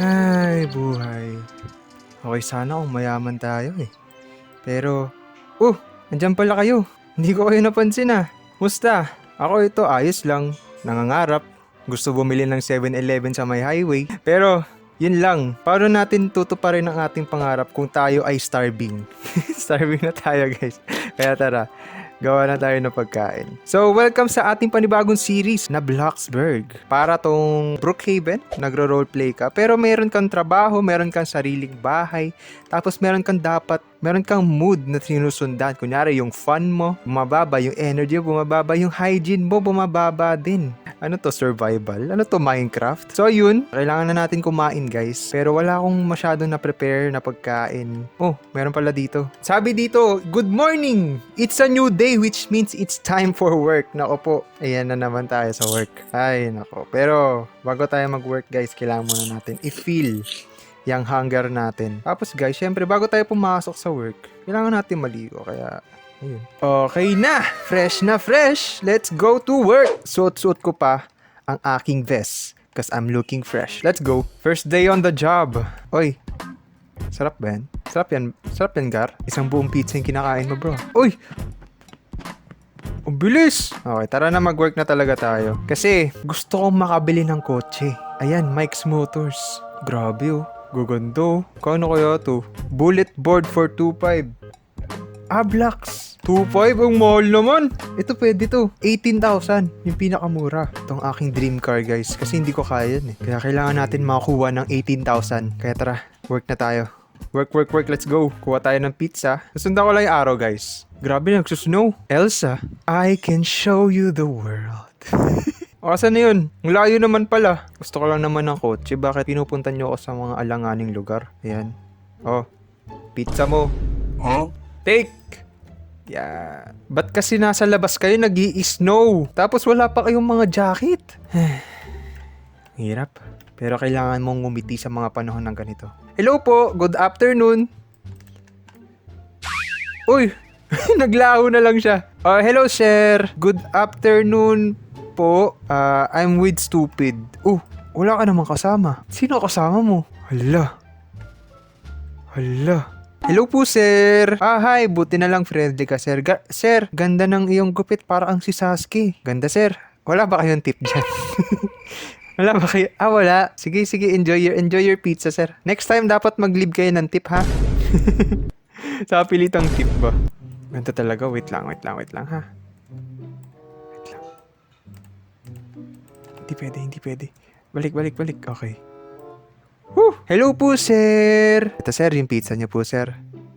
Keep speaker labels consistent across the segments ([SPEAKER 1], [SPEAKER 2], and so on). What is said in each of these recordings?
[SPEAKER 1] Ay, buhay. Okay sana kung mayaman tayo eh. Pero, oh, andyan pala kayo. Hindi ko kayo napansin ah. Musta? Ako ito, ayos lang. Nangangarap. Gusto bumili ng 7-Eleven sa may highway. Pero, yun lang. Paano natin tutuparin ang ating pangarap kung tayo ay starving? starving na tayo guys. Kaya tara, gawa na tayo ng pagkain. So, welcome sa ating panibagong series na Bloxburg. Para tong Brookhaven, nagro-roleplay ka. Pero meron kang trabaho, meron kang sariling bahay, tapos meron kang dapat, meron kang mood na sinusundan. Kunyari, yung fun mo, bumababa, yung energy mo, bumababa, yung hygiene mo, bumababa din. Ano to, survival? Ano to, Minecraft? So, yun, kailangan na natin kumain, guys. Pero wala akong masyadong na-prepare na pagkain. Oh, meron pala dito. Sabi dito, Good morning! It's a new day, which means it's time for work. Nako po, ayan na naman tayo sa work. Ay, nako. Pero, bago tayo mag-work, guys, kailangan muna natin i-feel yung hunger natin. Tapos, guys, syempre, bago tayo pumasok sa work, kailangan natin maligo. Kaya, Ayun. Okay na! Fresh na fresh! Let's go to work! Suot-suot ko pa ang aking vest. Cause I'm looking fresh. Let's go. First day on the job. Oy. Sarap ba yan? Sarap yan. Sarap yan, Gar. Isang buong pizza yung kinakain mo, bro. Uy! Ang bilis! Okay, tara na mag-work na talaga tayo. Kasi gusto kong makabili ng kotse. Ayan, Mike's Motors. Grabe oh. Gaganda oh. Kano kaya to? Bullet board for 2.5. Blocks. 2.5 ang mahal naman. Ito pwede to. 18,000. Yung pinakamura. Itong aking dream car guys. Kasi hindi ko kaya yan eh. Kaya kailangan natin makakuha ng 18,000. Kaya tara, work na tayo. Work, work, work. Let's go. Kuha tayo ng pizza. Nasundan ko lang yung araw guys. Grabe, nagsusnow. Elsa, I can show you the world. O, asan na yun? Ang layo naman pala. Gusto ko lang naman ng kotse. Bakit pinupunta nyo ako sa mga alanganing lugar? Ayan. Oh, pizza mo.
[SPEAKER 2] Huh?
[SPEAKER 1] Take! Yeah. Ba't kasi nasa labas kayo nag snow Tapos wala pa kayong mga jacket? Hirap. Pero kailangan mong ngumiti sa mga panahon ng ganito. Hello po! Good afternoon! Uy! Naglaho na lang siya. Uh, hello sir! Good afternoon po. Uh, I'm with Stupid. Oh, wala ka namang kasama. Sino kasama mo? Hala. Hala. Hello po, sir. Ah, hi. Buti na lang friendly ka, sir. Ga- sir, ganda ng iyong gupit para ang si Sasuke. Ganda, sir. Wala ba kayong tip dyan? wala ba kayo? Ah, wala. Sige, sige. Enjoy your, enjoy your pizza, sir. Next time, dapat mag-leave kayo ng tip, ha? Sa pilitang tip ba? Ganda talaga. Wait lang, wait lang, wait lang, ha? Wait lang. Hindi pwede, hindi pwede. Balik, balik, balik. Okay. Whew! Hello po, sir! Ito, sir, yung pizza niyo po, sir.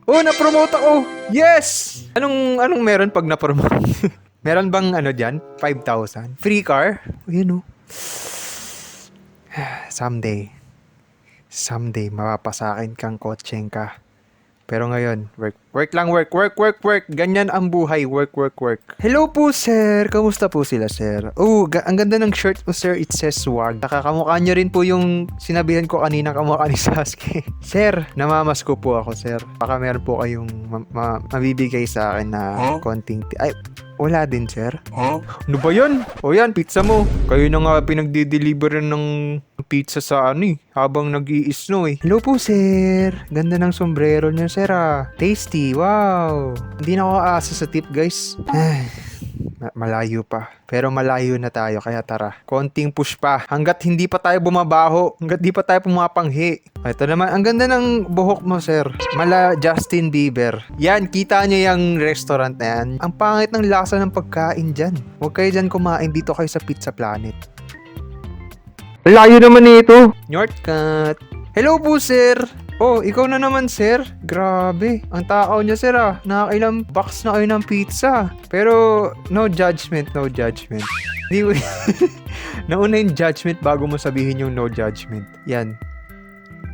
[SPEAKER 1] Oh, na-promote ako! Yes! Anong, anong meron pag na-promote? meron bang ano dyan? 5,000? Free car? Oh, yun oh. Someday. Someday, mapapasakin kang kotseng ka. Pero ngayon, work, work lang, work, work, work, work. Ganyan ang buhay, work, work, work. Hello po, sir. Kamusta po sila, sir? Oh, ga- ang ganda ng shirt mo, sir. It says swag. Nakakamukha nyo rin po yung sinabihan ko kanina kamukha ni Sasuke. sir, namamas ko po ako, sir. Baka meron po kayong ma- ma- mabibigay sa akin na
[SPEAKER 2] Huh?
[SPEAKER 1] konting... ti- Ay, wala din, sir.
[SPEAKER 2] Huh?
[SPEAKER 1] Ano ba yan? O yan, pizza mo. Kayo na nga pinagdi-deliver ng pizza sa ano eh, habang nag snow eh. Hello po, sir. Ganda ng sombrero niyo, sir ah. Tasty, wow. Hindi na ako aasa sa tip, guys. Ay, malayo pa. Pero malayo na tayo, kaya tara. Konting push pa. Hanggat hindi pa tayo bumabaho. Hanggat di pa tayo pumapanghi. Ito naman, ang ganda ng buhok mo, sir. Mala Justin Bieber. Yan, kita niyo yung restaurant na yan. Ang pangit ng lasa ng pagkain dyan. Huwag kayo dyan kumain dito kayo sa Pizza Planet. Layo naman nito. Shortcut. Hello po, sir. Oh, ikaw na naman, sir. Grabe. Ang takaw niya, sir, ah. Nakakailang box na kayo ng pizza. Pero, no judgment, no judgment. Hindi. Nauna yung judgment bago mo sabihin yung no judgment. Yan.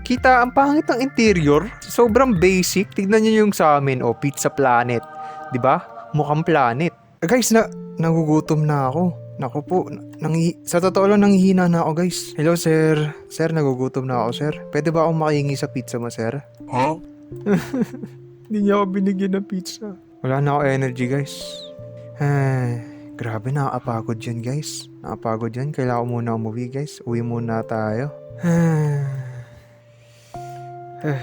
[SPEAKER 1] Kita, ang pangit ng interior. Sobrang basic. Tignan niyo yung sa amin, oh, Pizza Planet. 'Di ba? Mukhang planet. Guys, na nagugutom na ako. Naku po, nangi sa totoo lang nanghihina na ako guys. Hello sir. Sir, nagugutom na ako sir. Pwede ba akong makihingi sa pizza mo sir?
[SPEAKER 2] Huh?
[SPEAKER 1] Hindi niya ako binigyan ng pizza. Wala na ako energy guys. Ay, grabe nakakapagod yan guys. Nakapagod yan. Kailangan ko muna umuwi guys. Uwi muna tayo. Eh,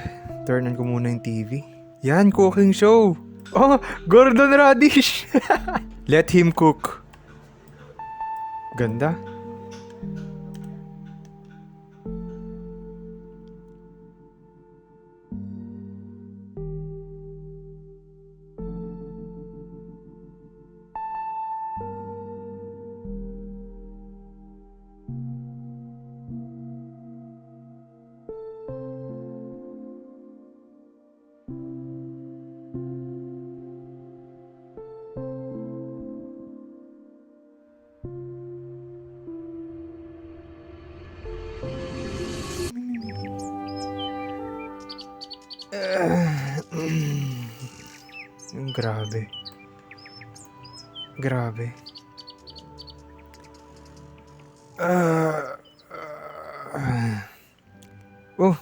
[SPEAKER 1] turnan ko muna yung TV. Yan, cooking show. Oh, Gordon Radish. Let him cook. Ganda. Grabe. Grabe. Ah. ah. oh.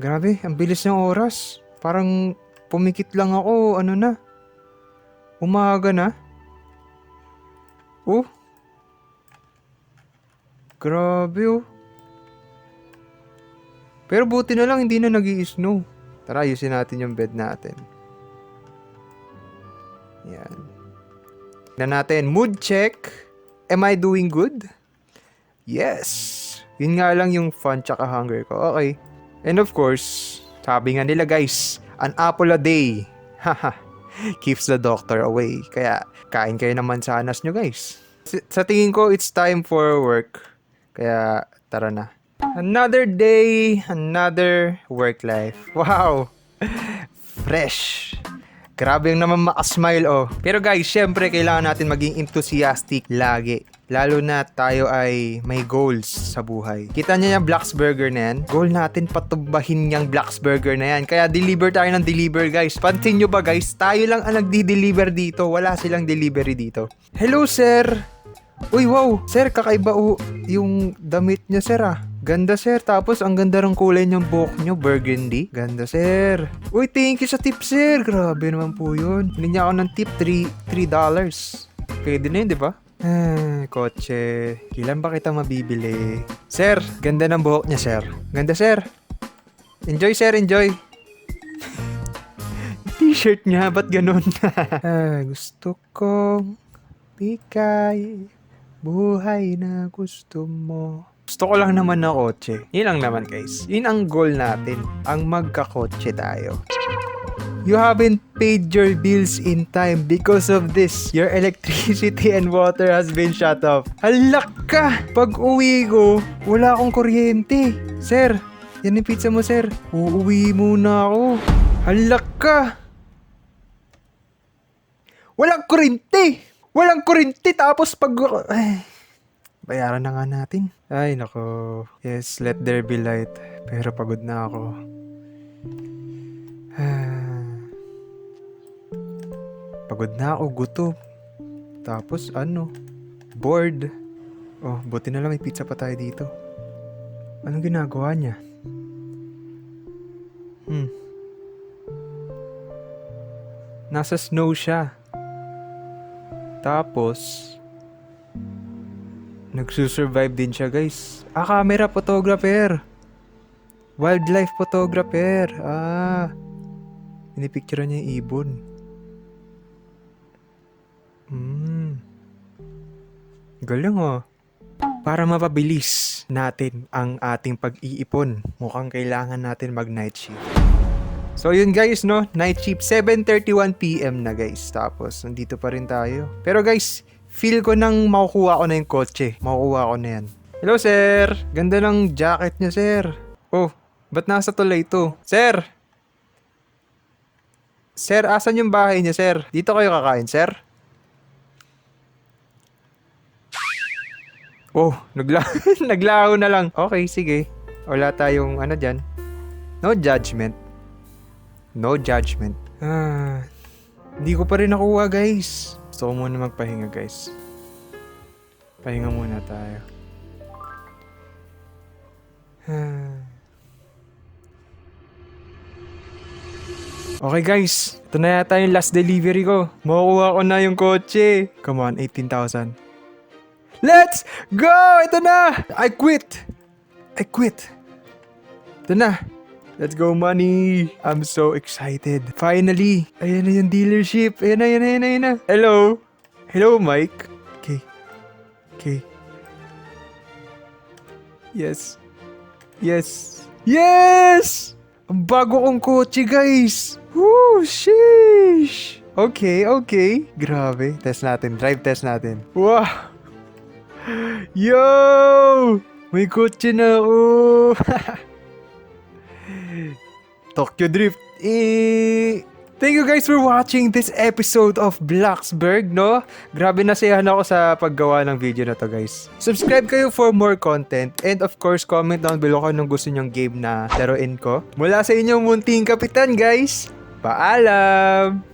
[SPEAKER 1] Grabe, ang bilis ng oras. Parang pumikit lang ako, ano na. Umaga na. Oh. Grabe oh. Pero buti na lang hindi na nag snow Tara, ayusin natin yung bed natin. Yan. Tignan natin. Mood check. Am I doing good? Yes. Yun nga lang yung fun tsaka hunger ko. Okay. And of course, sabi nga nila guys, an apple a day. Haha. Keeps the doctor away. Kaya, kain kayo naman sa anas nyo guys. Sa tingin ko, it's time for work. Kaya, tara na. Another day, another work life. Wow! Fresh! Grabe yung naman makasmile oh. Pero guys, syempre kailangan natin maging enthusiastic lagi. Lalo na tayo ay may goals sa buhay. Kita niya yung Black's Burger na yan? Goal natin patubahin yung Black's Burger na yan. Kaya deliver tayo ng deliver guys. Pansin nyo ba guys? Tayo lang ang nagdi-deliver dito. Wala silang delivery dito. Hello sir! Uy wow! Sir, kakaiba oh, yung damit niya sir ah. Ganda sir, tapos ang ganda ng kulay niyang buhok niyo, burgundy. Ganda sir. Uy, thank you sa tip sir. Grabe naman po yun. Hindi ako ng tip, 3 $3. dollars. Pwede na yun, di ba? Ah, kotse. Kailan ba kita mabibili? Sir, ganda ng buhok niya sir. Ganda sir. Enjoy sir, enjoy. T-shirt niya, ba't ganun? ah, gusto kong bigay buhay na gusto mo. Gusto ko lang naman na kotse. Yun lang naman guys. Yun ang goal natin. Ang magkakotse tayo. You haven't paid your bills in time because of this. Your electricity and water has been shut off. Halak ka! Pag uwi ko, wala akong kuryente. Sir, yan yung pizza mo sir. Uuwi muna ako. Halak ka! Walang kuryente! Walang kuryente tapos pag... Ay, bayaran na nga natin. Ay, nako. Yes, let there be light. Pero pagod na ako. pagod na ako, gutom. Tapos ano? Bored. Oh, buti na lang may pizza pa tayo dito. Anong ginagawa niya? Hmm. Nasa snow siya. Tapos, Nagsusurvive din siya guys. Ah, camera photographer. Wildlife photographer. Ah. Pinipicture niya yung ibon. Hmm. Galing oh. Para mapabilis natin ang ating pag-iipon, mukhang kailangan natin mag night shift. So yun guys no, night shift 7.31pm na guys. Tapos nandito pa rin tayo. Pero guys, feel ko nang makukuha ko na yung kotse. Makukuha ko na yan. Hello, sir. Ganda ng jacket niya, sir. Oh, ba't nasa tulay ito? Sir! Sir, asan yung bahay niya, sir? Dito kayo kakain, sir? Oh, nagla naglaho na lang. Okay, sige. Wala tayong ano dyan. No judgment. No judgment. Ah, hindi ko pa rin nakuha, guys. Gusto ko muna magpahinga guys. Pahinga muna tayo. okay guys, ito na yata yung last delivery ko. Makukuha ko na yung kotse. Come on, 18,000. Let's go! Ito na! I quit! I quit. Ito na. Let's go money! I'm so excited. Finally! Ayan na yung dealership. Ayan na, ayan na, ayan na, ayan na. Hello? Hello, Mike? Okay. Okay. Yes. Yes. Yes! Ang bago kong kotse, guys! Woo! Sheesh! Okay, okay. Grabe. Test natin. Drive test natin. Wow! Yo! May kotse na oh. ako! Tokyo Drift. Eh, Thank you guys for watching this episode of Blacksburg, no? Grabe nasayahan ako sa paggawa ng video na to, guys. Subscribe kayo for more content and of course, comment down below kung anong gusto nyong game na laruin ko. Mula sa inyong munting kapitan, guys. Paalam!